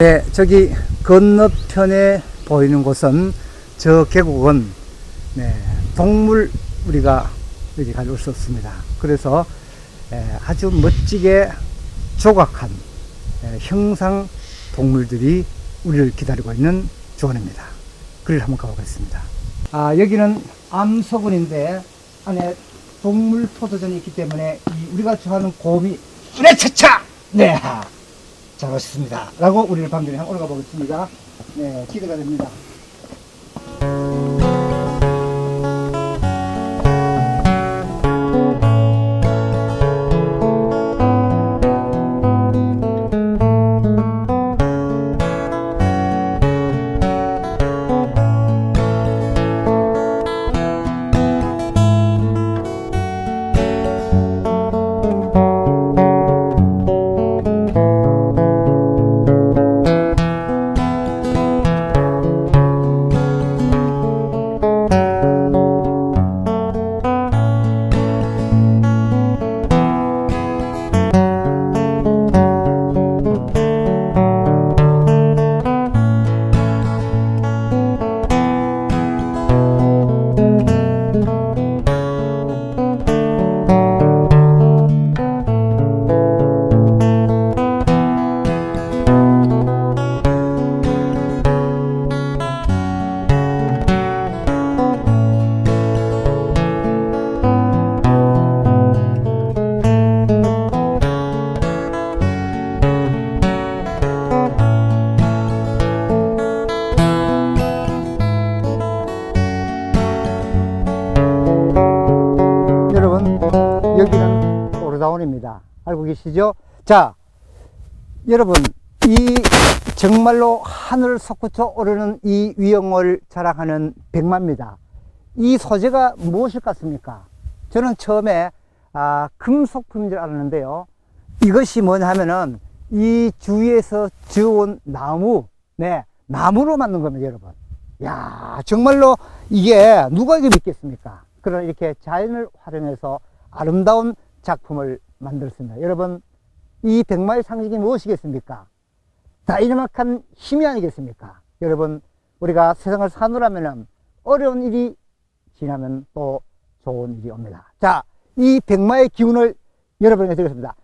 네, 저기 건너편에 보이는 곳은 저 계곡은 네, 동물 우리가 여기 가져올 수 없습니다. 그래서 에, 아주 멋지게 조각한 에, 형상 동물들이 우리를 기다리고 있는 조원입니다. 그를 한번 가보겠습니다. 아, 여기는 암석원인데 안에 동물 포도전이 있기 때문에 이 우리가 좋아하는 곰이 네, 차차! 네, 잘 오셨습니다. 라고 우리를 방전에 한번 올라가 보겠습니다. 네, 기대가 됩니다. 여기는 오르다운입니다. 알고 계시죠? 자, 여러분, 이 정말로 하늘을 솟구쳐 오르는 이 위용을 자랑하는 백마입니다. 이 소재가 무엇일 것 같습니까? 저는 처음에 아, 금속품인 줄 알았는데요. 이것이 뭐냐 하면은 이 주위에서 지어온 나무, 네, 나무로 만든 겁니다, 여러분. 야, 정말로 이게 누가 이게 믿겠습니까? 그러나 이렇게 자연을 활용해서 아름다운 작품을 만들었습니다. 여러분, 이 백마의 상징이 무엇이겠습니까? 다이나믹한 힘이 아니겠습니까? 여러분, 우리가 세상을 사느라면 어려운 일이 지나면 또 좋은 일이 옵니다. 자, 이 백마의 기운을 여러분에게 드리겠습니다.